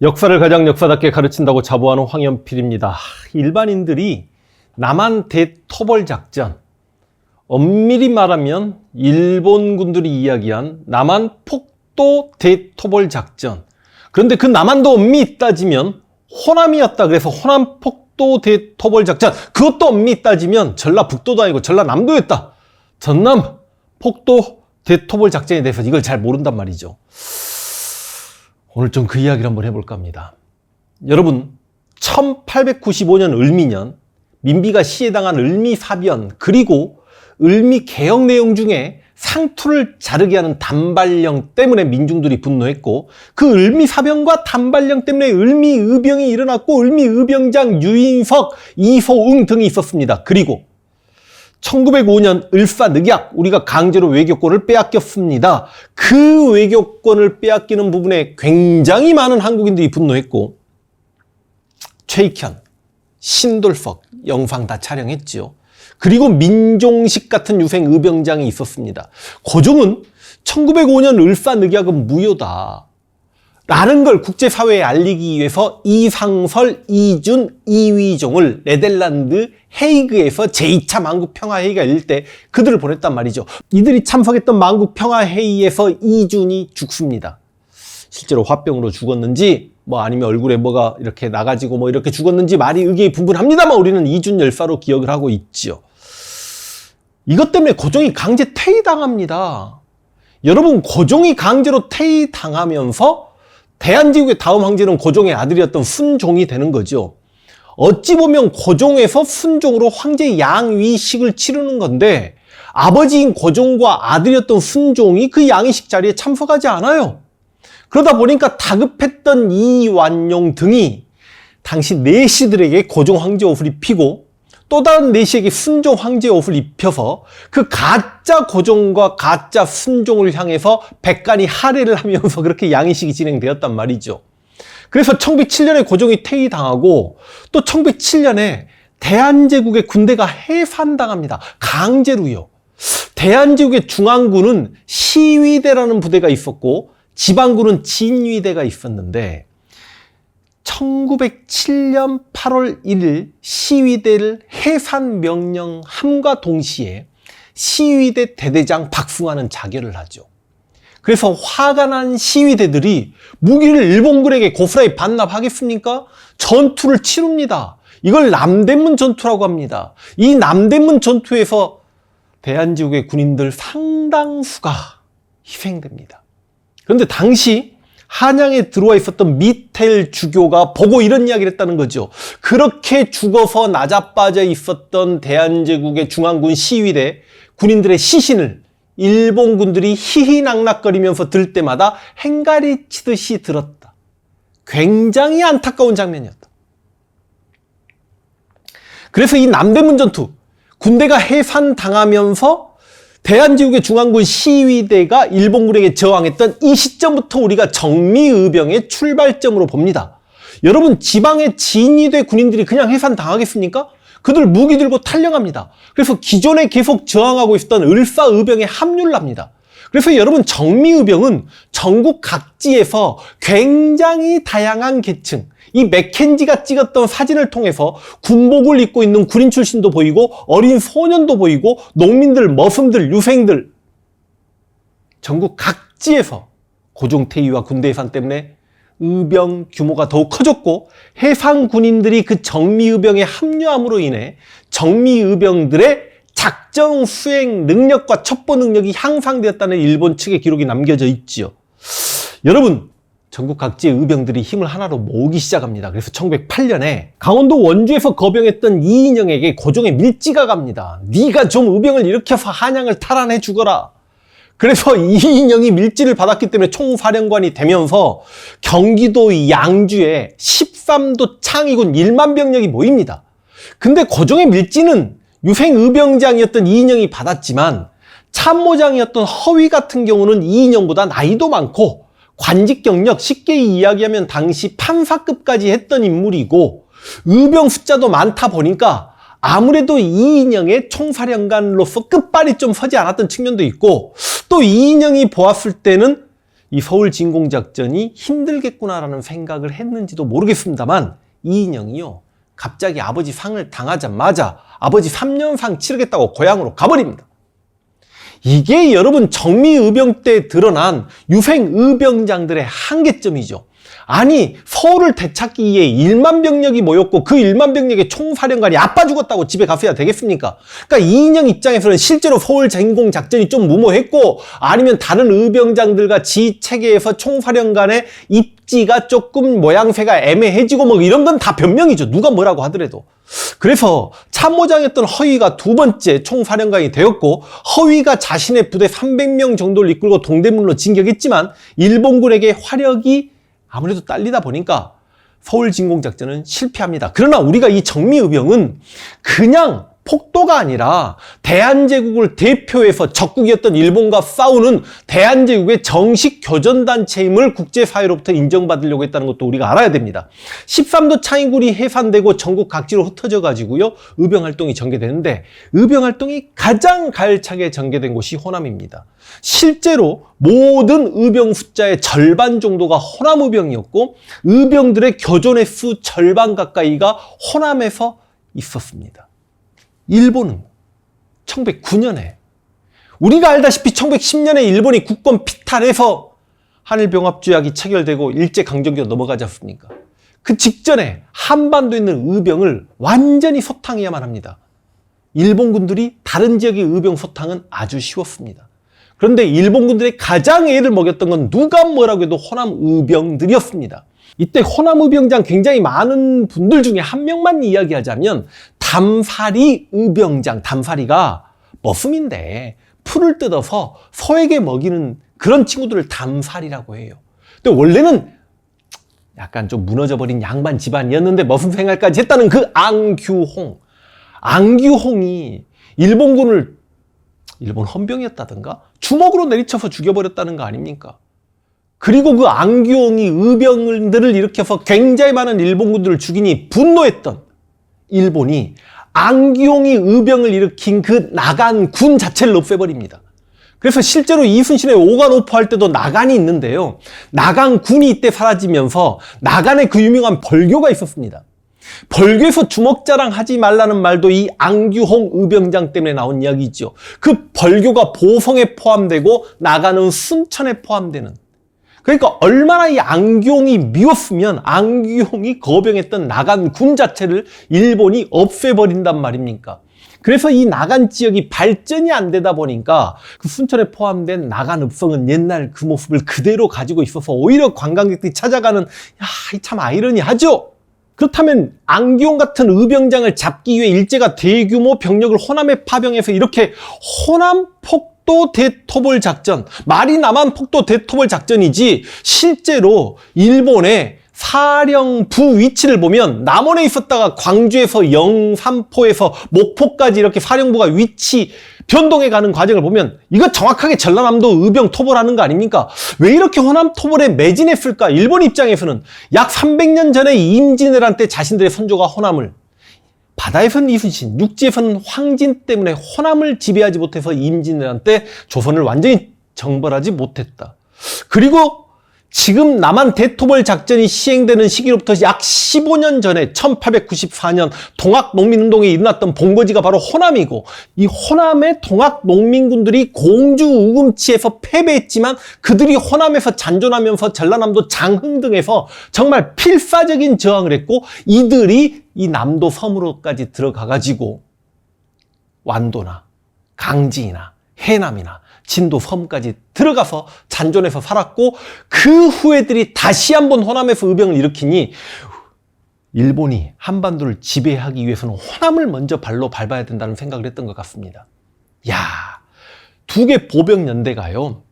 역사를 가장 역사답게 가르친다고 자부하는 황현필입니다. 일반인들이 남한 대토벌 작전, 엄밀히 말하면 일본군들이 이야기한 남한 폭도 대토벌 작전. 그런데 그 남한도 엄밀히 따지면 호남이었다. 그래서 호남 폭도 대토벌 작전. 그것도 엄밀히 따지면 전라북도도 아니고 전라남도였다. 전남 폭도 대토벌 작전에 대해서 이걸 잘 모른단 말이죠. 오늘 좀 그 이야기를 한번 해볼까 합니다. 여러분, 1895년 을미년 민비가 시해당한 을미사변 그리고 을미 개혁 내용 중에 상투를 자르게 하는 단발령 때문에 민중들이 분노했고 그 을미사변과 단발령 때문에 을미의병이 일어났고 을미의병장 유인석, 이소응 등이 있었습니다. 그리고 1905년 을사늑약 우리가 강제로 외교권을 빼앗겼습니다. 그 외교권을 빼앗기는 부분에 굉장히 많은 한국인들이 분노했고 최익현, 신돌석 영상 다 촬영했지요. 그리고 민종식 같은 유생 의병장이 있었습니다. 고종은 1905년 을사늑약은 무효다. 라는 걸 국제사회에 알리기 위해서 이상설, 이준, 이위종을 네덜란드 헤이그에서 제2차 만국평화회의가 열릴 때 그들을 보냈단 말이죠. 이들이 참석했던 만국평화회의에서 이준이 죽습니다. 실제로 화병으로 죽었는지 뭐 아니면 얼굴에 뭐가 이렇게 나가지고 뭐 이렇게 죽었는지 말이 의견이 분분합니다만 우리는 이준 열사로 기억을 하고 있지요. 이것 때문에 고종이 강제 퇴위당합니다. 여러분 고종이 강제로 퇴위당하면서 대한제국의 다음 황제는 고종의 아들이었던 순종이 되는 거죠. 어찌 보면 고종에서 순종으로 황제 양위식을 치르는 건데 아버지인 고종과 아들이었던 순종이 그 양위식 자리에 참석하지 않아요. 그러다 보니까 다급했던 이완용 등이 당시 내시들에게 고종 황제 옷을 입히고 또 다른 내시에게 순종 황제 옷을 입혀서 그 가짜 고종과 가짜 순종을 향해서 백간이 할애를 하면서 그렇게 양의식이 진행되었단 말이죠. 그래서 1907년에 고종이 퇴위당하고 또 1907년에 대한제국의 군대가 해산당합니다. 강제로요. 대한제국의 중앙군은 시위대라는 부대가 있었고 지방군은 진위대가 있었는데 1907년 8월 1일 시위대를 해산 명령함과 동시에 시위대 대대장 박승환은 자결을 하죠. 그래서 화가 난 시위대들이 무기를 일본군에게 고스란히 반납하겠습니까? 전투를 치릅니다. 이걸 남대문 전투라고 합니다. 이 남대문 전투에서 대한제국의 군인들 상당수가 희생됩니다. 그런데 당시 한양에 들어와 있었던 미텔 주교가 보고 이런 이야기를 했다는 거죠. 그렇게 죽어서 나자빠져 있었던 대한제국의 중앙군 시위대 군인들의 시신을 일본군들이 희희낙낙거리면서 들 때마다 행가리 치듯이 들었다. 굉장히 안타까운 장면이었다. 그래서 이 남대문 전투, 군대가 해산당하면서 대한제국의 중앙군 시위대가 일본군에게 저항했던 이 시점부터 우리가 정미의병의 출발점으로 봅니다. 여러분 지방의 진위대 군인들이 그냥 해산당하겠습니까? 그들 무기 들고 탈령합니다. 그래서 기존에 계속 저항하고 있었던 을사의병에 합류를 합니다. 그래서 여러분 정미의병은 전국 각지에서 굉장히 다양한 계층, 이 맥켄지가 찍었던 사진을 통해서 군복을 입고 있는 군인 출신도 보이고 어린 소년도 보이고 농민들, 머슴들, 유생들 전국 각지에서 고종태위와 군대 예산 때문에 의병 규모가 더욱 커졌고 해상 군인들이 그 정미의병에 합류함으로 인해 정미의병들의 작전 수행 능력과 첩보 능력이 향상되었다는 일본 측의 기록이 남겨져 있지요. 여러분 전국 각지의 의병들이 힘을 하나로 모으기 시작합니다. 그래서 1908년에 강원도 원주에서 거병했던 이인영에게 고종의 밀지가 갑니다. 네가 좀 의병을 일으켜서 한양을 탈환해 주거라. 그래서 이인영이 밀지를 받았기 때문에 총사령관이 되면서 경기도 양주에 13도 창의군 1만 병력이 모입니다. 근데 고종의 밀지는 유생의병장이었던 이인영이 받았지만 참모장이었던 허위 같은 경우는 이인영보다 나이도 많고 관직 경력 쉽게 이야기하면 당시 판사급까지 했던 인물이고 의병 숫자도 많다 보니까 아무래도 이인영의 총사령관로서 끝발이 좀 서지 않았던 측면도 있고 또 이인영이 보았을 때는 이 서울 진공작전이 힘들겠구나라는 생각을 했는지도 모르겠습니다만 이인영이요. 갑자기 아버지 상을 당하자마자 아버지 3년상 치르겠다고 고향으로 가버립니다. 이게 여러분 정미의병 때 드러난 유생의병장들의 한계점이죠. 아니 서울을 되찾기 위해 1만 병력이 모였고 그 1만 병력의 총사령관이 아빠 죽었다고 집에 갔어야 되겠습니까? 그러니까 이인영 입장에서는 실제로 서울 전공 작전이 좀 무모했고 아니면 다른 의병장들과 지 체계에서 총사령관의 입지가 조금 모양새가 애매해지고 뭐 이런 건 다 변명이죠. 누가 뭐라고 하더라도. 그래서 참모장이었던 허위가 두 번째 총사령관이 되었고 허위가 자신의 부대 300명 정도를 이끌고 동대문으로 진격했지만 일본군에게 화력이 아무래도 딸리다 보니까 서울 진공 작전은 실패합니다. 그러나 우리가 이 정미의병은 그냥 폭도가 아니라 대한제국을 대표해서 적국이었던 일본과 싸우는 대한제국의 정식 교전단체임을 국제사회로부터 인정받으려고 했다는 것도 우리가 알아야 됩니다. 13도 창의굴이 해산되고 전국 각지로 흩어져 가지고요. 의병활동이 전개되는데 의병활동이 가장 가열차게 전개된 곳이 호남입니다. 실제로 모든 의병 숫자의 절반 정도가 호남 의병이었고 의병들의 교전의 수 절반 가까이가 호남에서 있었습니다. 일본은 1909년에 우리가 알다시피 1910년에 일본이 국권 피탈해서 한일병합조약이 체결되고 일제강점기로 넘어가지 않습니까? 그 직전에 한반도에 있는 의병을 완전히 소탕해야만 합니다. 일본군들이 다른 지역의 의병 소탕은 아주 쉬웠습니다. 그런데 일본군들이 가장 애를 먹였던 건 누가 뭐라고 해도 호남 의병들이었습니다. 이때 호남 의병장 굉장히 많은 분들 중에 한 명만 이야기하자면 담사리 의병장, 담사리가 머슴인데 풀을 뜯어서 소에게 먹이는 그런 친구들을 담사리라고 해요. 근데 원래는 약간 좀 무너져 버린 양반 집안이었는데 머슴 생활까지 했다는 그 앙규홍. 앙규홍이 일본군을 일본 헌병이었다든가 주먹으로 내리쳐서 죽여버렸다는 거 아닙니까? 그리고 그 앙규홍이 의병들을 일으켜서 굉장히 많은 일본군들을 죽이니 분노했던 일본이 앙기용이 의병을 일으킨 그 나간 군 자체를 없애버립니다. 그래서 실제로 이순신의 오간 오포 할 때도 나간이 있는데요. 나간 군이 이때 사라지면서 나간의 그 유명한 벌교가 있었습니다. 벌교에서 주먹 자랑 하지 말라는 말도 이 앙규홍 의병장 때문에 나온 이야기죠. 그 벌교가 보성에 포함되고 나가는 순천에 포함되는 그러니까 얼마나 이 안기용이 미웠으면 안기용이 거병했던 나간 군 자체를 일본이 없애버린단 말입니까? 그래서 이 나간 지역이 발전이 안 되다 보니까 그 순천에 포함된 나간 읍성은 옛날 그 모습을 그대로 가지고 있어서 오히려 관광객들이 찾아가는 야, 참 아이러니하죠? 그렇다면 안기용 같은 의병장을 잡기 위해 일제가 대규모 병력을 호남에 파병해서 이렇게 호남 폭 폭도 대토벌 작전. 말이 나만 폭도 대토벌 작전이지 실제로 일본의 사령부 위치를 보면 남원에 있었다가 광주에서 영산포에서 목포까지 이렇게 사령부가 위치 변동해 가는 과정을 보면 이거 정확하게 전라남도 의병 토벌하는 거 아닙니까? 왜 이렇게 호남 토벌에 매진했을까? 일본 입장에서는 약 300년 전에 임진왜란 때 자신들의 선조가 호남을 바다에서는 이순신, 육지에서는 황진 때문에 호남을 지배하지 못해서 임진왜란 때 조선을 완전히 정벌하지 못했다. 그리고 지금 남한 대토벌 작전이 시행되는 시기로부터 약 15년 전에 1894년 동학 농민운동에 일어났던 본거지가 바로 호남이고 이 호남의 동학 농민군들이 공주 우금치에서 패배했지만 그들이 호남에서 잔존하면서 전라남도 장흥 등에서 정말 필사적인 저항을 했고 이들이 이 남도 섬으로까지 들어가 가지고 완도나 강진이나 해남이나 진도 섬까지 들어가서 잔존해서 살았고 그 후예들이 다시 한번 호남에서 의병을 일으키니 일본이 한반도를 지배하기 위해서는 호남을 먼저 발로 밟아야 된다는 생각을 했던 것 같습니다. 야, 두 개 보병 연대가요.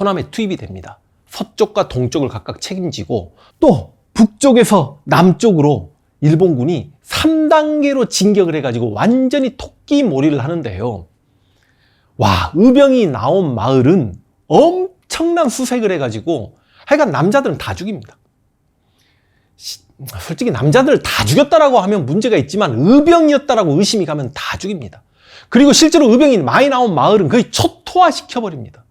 호남에 투입이 됩니다. 서쪽과 동쪽을 각각 책임지고 또 북쪽에서 남쪽으로 일본군이 3단계로 진격을 해가지고 완전히 토끼 몰이를 하는데요. 와, 의병이 나온 마을은 엄청난 수색을 해가지고 하여간 남자들은 다 죽입니다. 솔직히 남자들 다 죽였다라고 하면 문제가 있지만 의병이었다라고 의심이 가면 다 죽입니다. 그리고 실제로 의병이 많이 나온 마을은 거의 초토화 시켜버립니다.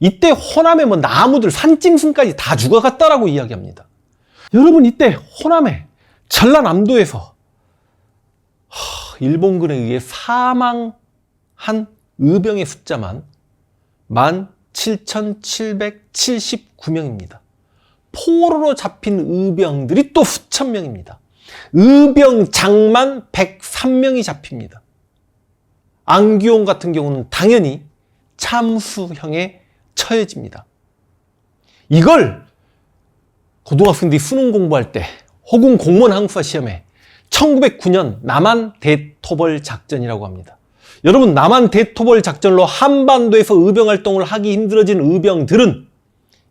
이때 호남의 뭐 나무들, 산짐승까지 다 죽어갔다라고 이야기합니다. 여러분, 이때 호남의 전라남도에서 하, 일본군에 의해 사망한 의병의 숫자만 17,779명입니다. 포로로 잡힌 의병들이 또 수천 명입니다. 의병 장만 103명이 잡힙니다. 안기용 같은 경우는 당연히 참수형에 처해집니다. 이걸 고등학생들이 수능 공부할 때 혹은 공무원 항수사 시험에 1909년 남한 대토벌 작전이라고 합니다. 여러분 남한 대토벌 작전으로 한반도에서 의병 활동을 하기 힘들어진 의병들은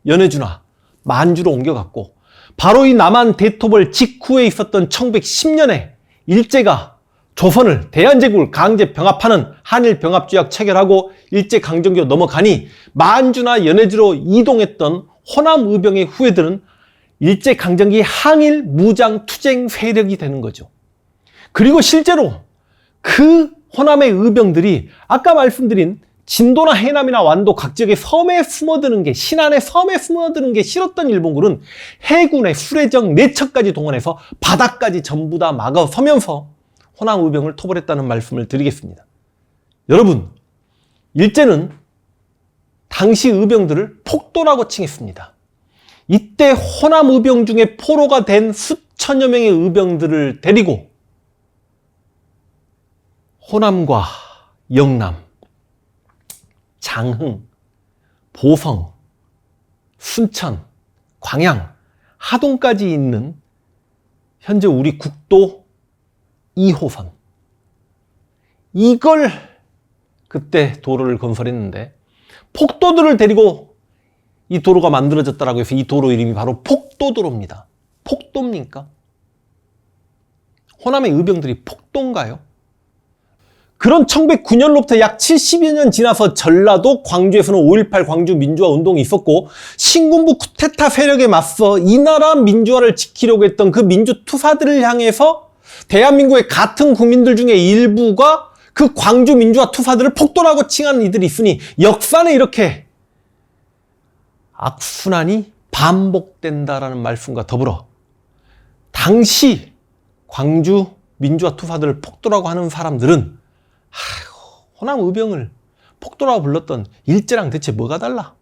연해주나 만주로 옮겨갔고 바로 이 남한 대토벌 직후에 있었던 1910년에 일제가 조선을 대한제국을 강제 병합하는 한일 병합조약 체결하고 일제 강점기로 넘어가니 만주나 연해주로 이동했던 호남 의병의 후예들은 일제 강점기 항일 무장 투쟁 세력이 되는 거죠. 그리고 실제로 그 호남의 의병들이 아까 말씀드린 진도나 해남이나 완도 각 지역의 섬에 숨어드는 게 신안의 섬에 숨어드는 게 싫었던 일본군은 해군의 수레정 내척까지 동원해서 바다까지 전부 다 막아 서면서 호남 의병을 토벌했다는 말씀을 드리겠습니다. 여러분 일제는 당시 의병들을 폭도라고 칭했습니다. 이때 호남 의병 중에 포로가 된 수천여 명의 의병들을 데리고 호남과 영남, 장흥, 보성, 순천, 광양, 하동까지 있는 현재 우리 국도 2호선. 이걸 그때 도로를 건설했는데 폭도들을 데리고 이 도로가 만들어졌다라고 해서 이 도로 이름이 바로 폭도도로입니다. 폭도입니까? 호남의 의병들이 폭도인가요? 그런 1909년로부터 약 70여 년 지나서 전라도 광주에서는 5.18 광주 민주화 운동이 있었고 신군부 쿠데타 세력에 맞서 이 나라 민주화를 지키려고 했던 그 민주 투사들을 향해서 대한민국의 같은 국민들 중에 일부가 그 광주 민주화 투사들을 폭도라고 칭하는 이들이 있으니 역사는 이렇게 악순환이 반복된다라는 말씀과 더불어 당시 광주 민주화 투사들을 폭도라고 하는 사람들은 아이고, 호남 의병을 폭도라고 불렀던 일제랑 대체 뭐가 달라?